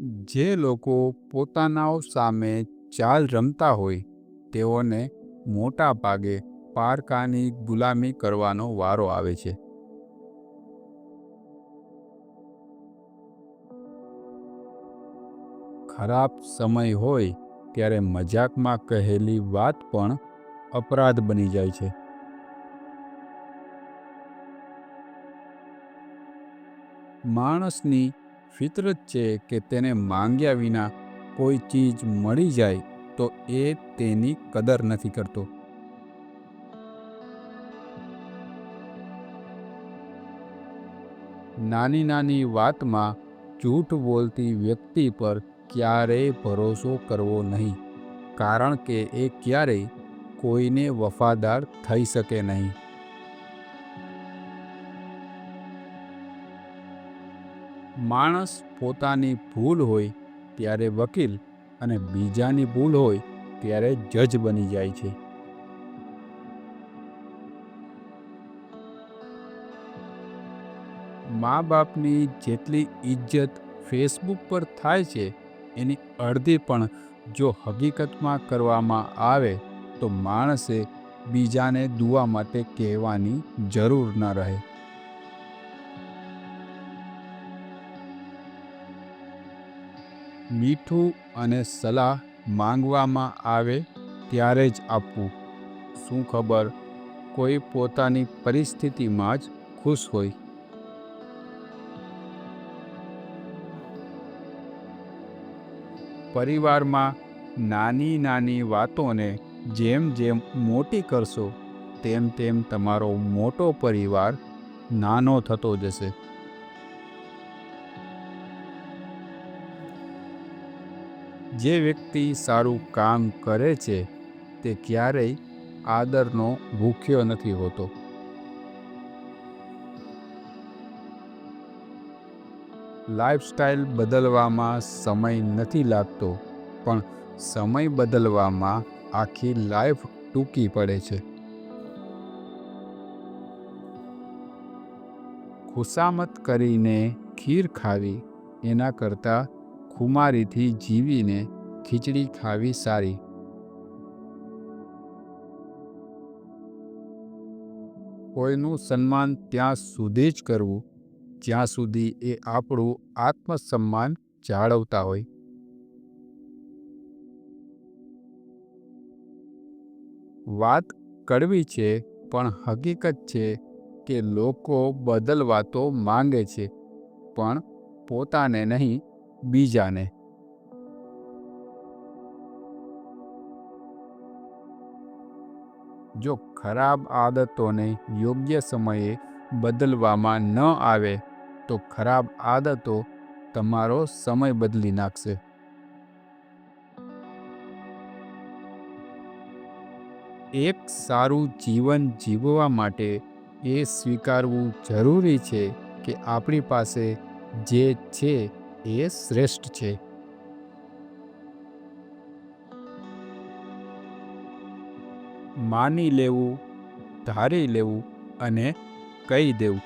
જે લોકો પોતાનાઓ સામે ચાલ રમતા હોય, તેઓને મોટા ભાગે પારકાની ગુલામી કરવાનો વારો આવે છે. ખરાબ સમય હોય ત્યારે મજાકમાં કહેલી વાત પણ અપરાધ બની જાય છે. માણસની ફિતરત છે કે તેને માંગ્યા વિના કોઈ ચીજ મળી જાય તો એ તેની કદર નથી કરતો. નાની નાની વાતમાં જૂઠ બોલતી વ્યક્તિ પર ક્યારેય ભરોસો કરવો નહીં, કારણ કે એ ક્યારેય કોઈને વફાદાર થઈ શકે નહીં. માણસ પોતાની ભૂલ હોય ત્યારે વકીલ અને બીજાની ભૂલ હોય ત્યારે જજ બની જાય છે. મા બાપની જેટલી ઇજ્જત ફેસબુક પર થાય છે, એની અડધી પણ જો હકીકતમાં કરવામાં આવે તો માણસે બીજાને દુવા માટે કહેવાની જરૂર ન રહે. મીઠું અને સલાહ માંગવામાં આવે ત્યારે જ આપવું. શું ખબર? કોઈ પોતાની પરિસ્થિતિમાં જ ખુશ હોય. પરિવારમાં નાની નાની વાતોને જેમ જેમ મોટી કરશો, તેમ તેમ તમારો મોટો પરિવાર નાનો થતો જશે. જે વ્યક્તિ સારું કામ કરે છે, તે ક્યારેય આદરનો ભૂખ્યો નથી હોતો. લાઇફસ્ટાઈલ બદલવામાં સમય નથી લાગતો, પણ સમય બદલવામાં આખી લાઈફ ટૂંકી પડે છે. ખુશામત કરીને ખીર ખાવી એના કરતાં ખુમારીથી જીવીને ખીચડી ખાવી સારી. કોઈનું સન્માન ત્યાં સુધી જ કરવું, જ્યાં સુધી એ આપણું આત્મસન્માન જાળવતા હોય. વાત કડવી છે, પણ હકીકત છે કે લોકો બદલવા તો માંગે છે, પણ પોતાને નહીં બીજાને. જો ખરાબ આદતોને યોગ્ય સમયે બદલવામાં ન આવે, તો ખરાબ આદતો તમારો સમય બદલી નાખશે. એક સારું જીવન જીવવા માટે એ સ્વીકારવું જરૂરી છે કે આપણી પાસે જે છે એ શ્રેષ્ઠ છે. માની લેવું, ધારી લેવું અને કહી દેવું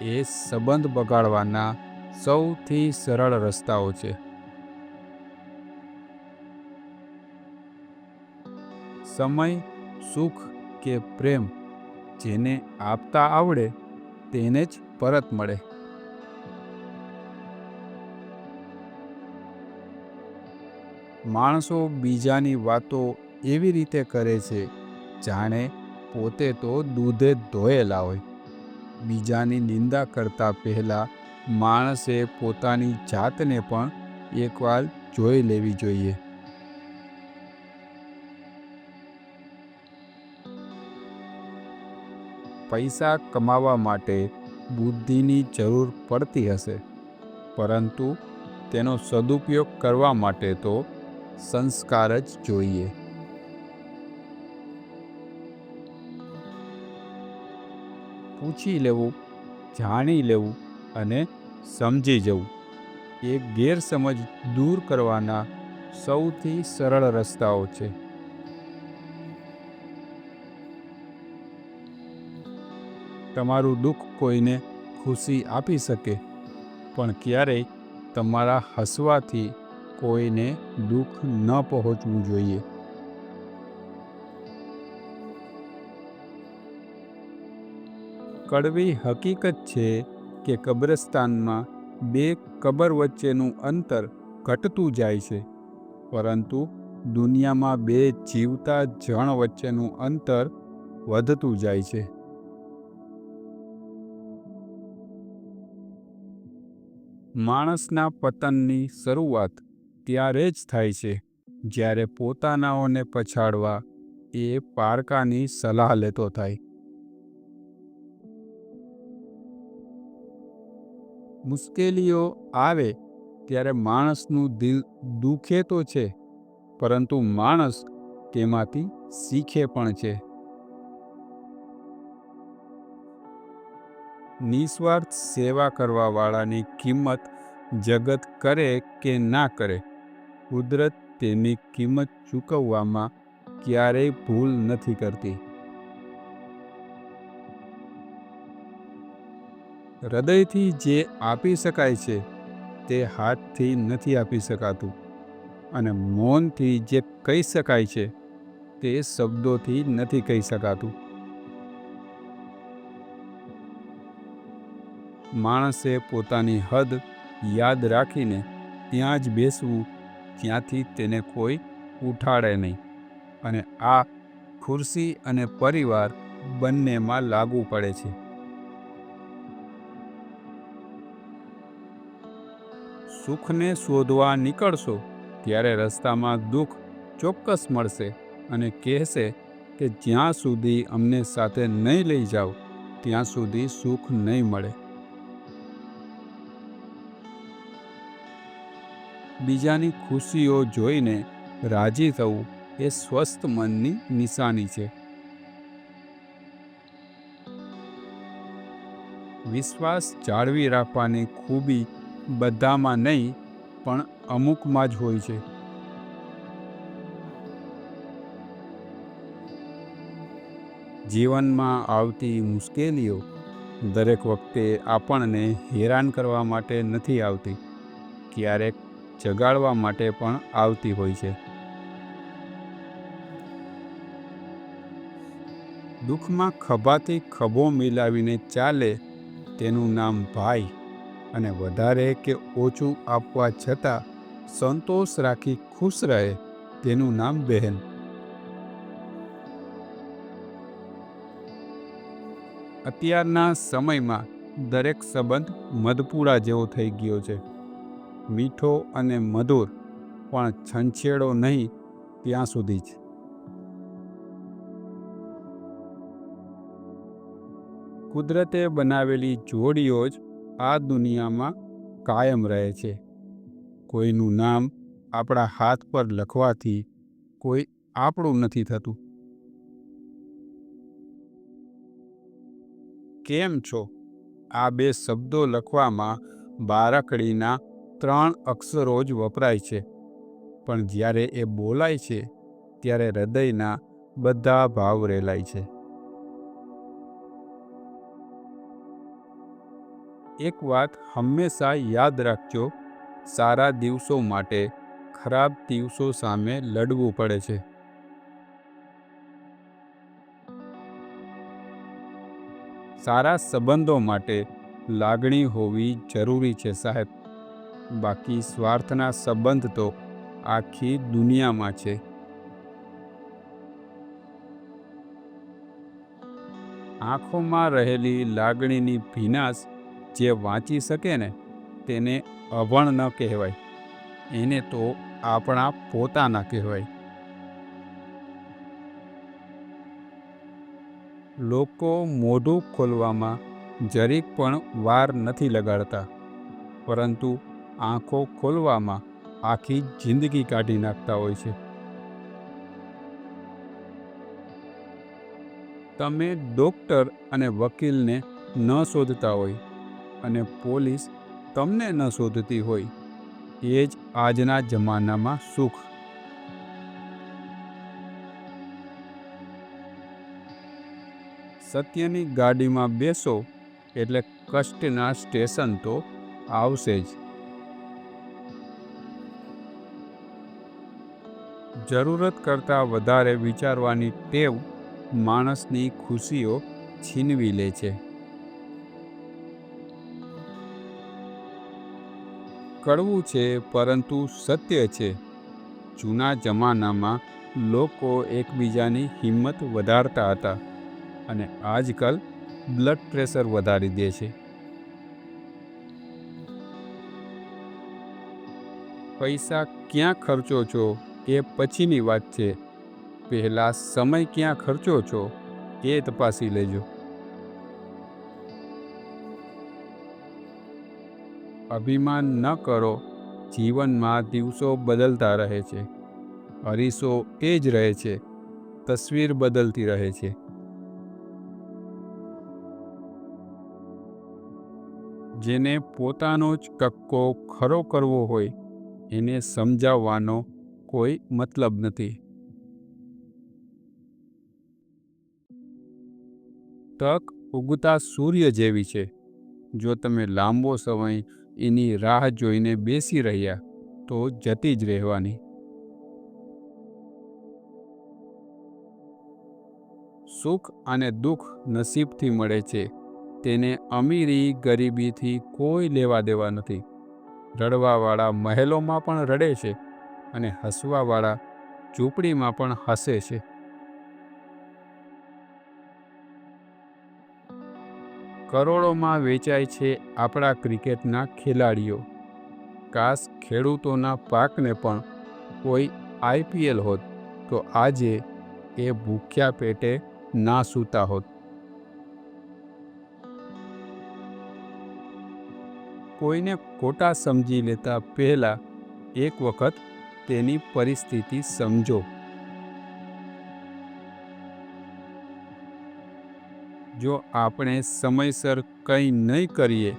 એ સંબંધ બગાડવાના સૌથી સરળ રસ્તાઓ છે. સમય, સુખ કે પ્રેમ જેને આપતા આવડે તેને જ પરત મળે. માણસો બીજાની વાતો એવી રીતે કરે છે, જાણે પોતે તો દૂધે ધોયેલા હોય. બીજાની નિંદા કરતા પહેલાં માણસે પોતાની જાતને પણ એકવાર જોઈ લેવી જોઈએ. પૈસા કમાવા માટે બુદ્ધિની જરૂર પડતી હશે, પરંતુ તેનો સદુપયોગ કરવા માટે તો સંસ્કાર જ જોઈએ. પૂછી લેવું, જાણી લેવું અને સમજી જવું એ ગેરસમજ દૂર કરવાના સૌથી સરળ રસ્તાઓ છે. તમારું દુઃખ કોઈને ખુશી આપી શકે, પણ ક્યારેય તમારા હસવાથી કોઈને દુઃખ ન પહોંચવું જોઈએ. કડવી હકીકત છે કે કબ્રસ્તાનમાં બે કબર વચ્ચેનું અંતર ઘટતું જાય છે, પરંતુ દુનિયામાં બે જીવતા જણ વચ્ચેનું અંતર વધતું જાય છે. માણસના પતનની શરૂઆત ત્યારે જ થાય છે. જ્યારે પોતાનાઓને પછાડવા, એ પારકાની સલાહ લેતો થાય. મુશ્કેલીઓ આવે ત્યારે માણસનું દિલ દુખે તો છે, પરંતુ માણસ તેમાંથી શીખે પણ છે. નિસ્વાર્થ સેવા કરવાવાળાની કિંમત જગત કરે કે ના કરે કુદરત તેની કિંમત ચૂકવવામાં ક્યારેય ભૂલ નથી કરતી. હૃદયથી જે આપી શકાય છે, તે હાથથી નથી આપી શકાતું અને મૌનથી જે કહી શકાય છે, તે શબ્દોથી નથી કહી શકાતું. માણસે પોતાની હદ યાદ રાખીને ત્યાં જ બેસવું જ્યાંથી તેને કોઈ ઉઠાડે નહીં. અને આ ખુરશી અને પરિવાર બંનેમાં લાગુ પડે છે. સુખને શોધવા નીકળશો ત્યારે રસ્તામાં દુઃખ ચોક્કસ મળશે અને કહેશે કે જ્યાં સુધી અમને સાથે નહીં લઈ જાઓ, ત્યાં સુધી સુખ નહીં મળે. બીજાની ખુશીઓ જોઈને રાજી થવું એ સ્વસ્થ મનની નિશાની છે. વિશ્વાસ જાળવી રાખવાની ખૂબી બધામાં નહીં, પણ અમુકમાં જ હોય છે. જીવનમાં આવતી મુશ્કેલીઓ દરેક વખતે આપણને હેરાન કરવા માટે નથી આવતી. ક્યારેક જગાડવા માટે પણ આવતી હોય છે. દુઃખમાં ખભાથી ખભો મિલાવીને ચાલે તેનું નામ ભાઈ અને વધારે કે ઓછું આપવા છતાં સંતોષ રાખી ખુશ રહે તેનું નામ બહેન. અત્યારના સમયમાં દરેક સંબંધ મધપુરા જેવો થઈ ગયો છે. મીઠો અને મધુર, પણ છંછેડો નહીં ત્યાં સુધી જ. કુદરતે બનાવેલી જોડીઓ જ આ દુનિયામાં કાયમ રહે છે. કોઈનું નામ આપણા હાથ પર લખવાથી કોઈ આપણું નથી થતું. કેમ છો? આ બે શબ્દો લખવામાં બારાકડીના ત્રણ અક્ષરો જ વપરાય છે. પણ જ્યારે એ બોલાય છે, ત્યારે હૃદયના બધા ભાવ રેલાય છે. એક વાત હંમેશા યાદ રાખજો, સારા દિવસો માટે ખરાબ દિવસો સામે લડવું પડે છે. સારા સંબંધો માટે લાગણી હોવી જરૂરી છે સાહેબ. બાકી સ્વાર્થના સંબંધ તો આખી દુનિયામાં છે. આંખોમાં રહેલી લાગણીની ભીનાશ જે વાંચી શકે ને તેને અભણ ન કહેવાય. એને તો આપણા પોતાના કહેવાય. લોકો મોઢું ખોલવામાં જરીક પણ વાર નથી લગાડતા. પરંતુ આંખો ખોલવામાં આખી જિંદગી કાઢી નાખતા હોય છે. તમે ડૉક્ટર અને વકીલને ન શોધતા હોય અને પોલીસ તમને ન શોધતી હોય, એ જ આજના જમાનામાં સુખ. સત્યની ગાડીમાં બેસો એટલે કષ્ટના સ્ટેશન તો આવશે જ. જરૂરત કરતાં વધારે વિચારવાની ટેવ માણસની ખુશીઓ છીનવી લે છે. કડવું છે, પરંતુ સત્ય છે. જૂના જમાનામાં લોકો એકબીજાની હિંમત વધારતા હતા અને આજકાલ બ્લડ પ્રેશર વધારી દે છે. પૈસા ક્યાં ખર્ચો છો? એ પછીની વાત છે. પહેલાં સમય ક્યાં ખર્ચો છો એ તપાસી લેજો. અભિમાન ન કરો. જીવનમાં દિવસો બદલતા રહે છે. અરીસો એ જ રહે છે. તસવીર બદલતી રહે છે. જેને પોતાનો જ કક્કો ખરો કરવો હોય, એને સમજાવવાનો કોઈ મતલબ નથી. તક ઉગતા સૂર્ય જેવી છે. જો તમે લાંબો સમય એની રાહ જોઈને બેસી રહ્યા, તો જતી જ રહેવાની. સુખ અને દુઃખ નસીબથી મળે છે. તેને અમીરી ગરીબીથી કોઈ લેવા દેવા નથી. રડવાવાળા મહેલોમાં પણ રડે છે. અને હસવાવાળા ઝૂંપડીમાં પણ હસે છે. કરોડોમાં વેચાય છે આપણા ક્રિકેટના ખેલાડીઓ. કાશ ખેડૂતોના પાકને પણ કોઈ આઈપીએલ હોત તો આજે એ ભૂખ્યા પેટે ના સૂતા હોત. કોઈને ખોટા સમજી લેતા પહેલાં એક વખત તેની પરિસ્થિતિ સમજો. જો આપણે સમયસર કંઈ નહીં કરીએ,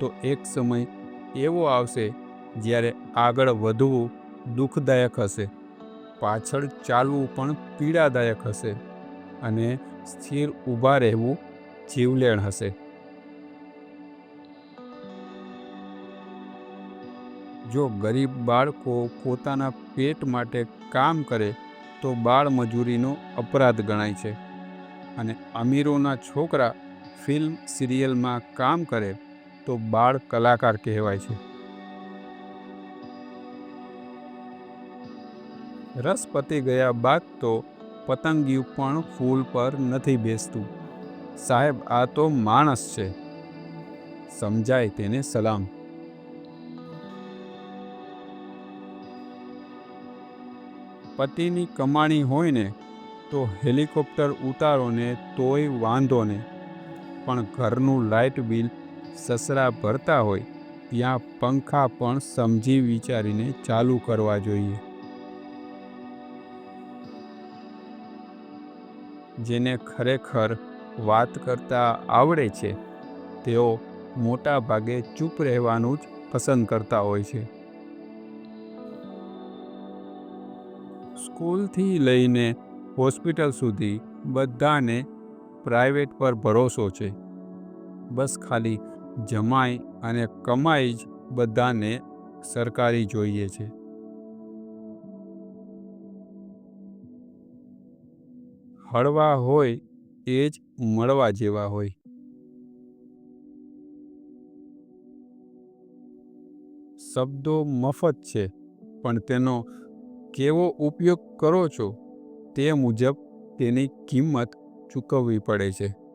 તો એક સમય એવો આવશે જ્યારે આગળ વધવું દુઃખદાયક હશે, પાછળ ચાલવું પણ પીડાદાયક હશે અને સ્થિર ઊભા રહેવું જીવલેણ હશે. જો ગરીબ બાળકો પોતાના પેટ માટે કામ કરે, તો બાળ મજૂરીનો અપરાધ ગણાય છે. અને અમીરોના છોકરા ફિલ્મ સિરિયલમાં કામ કરે, તો બાળ કલાકાર કહેવાય છે. રસ પતી ગયા બાદ તો પતંગિયું પણ ફૂલ પર નથી બેસતું. સાહેબ, આ તો માણસ છે. સમજાય તેને સલામ. પતિની કમાણી હોય ને તો હેલિકોપ્ટર ઉતારો ને તોય વાંધો ને. પણ ઘરનું લાઇટ બિલ સસરા ભરતા હોય, ત્યાં પંખા પણ સમજી વિચારીને ચાલુ કરવા જોઈએ. જેને ખરેખર વાત કરતા આવડે છે, તેઓ મોટા ભાગે ચૂપ રહેવાનું જ પસંદ કરતા હોય છે. સ્કૂલથી લઈને હોસ્પિટલ સુધી બધાને પ્રાઇવેટ પર ભરોસો છે. બસ ખાલી જમાઈ અને કમાઈ જ બધાને સરકારી જોઈએ છે. હળવા હોય એ જ મળવા જેવા હોય. શબ્દો મફત છે, પણ તેનો કેવો ઉપયોગ કરો છો તે મુજબ તેની કિંમત ચૂકવવી પડે છે.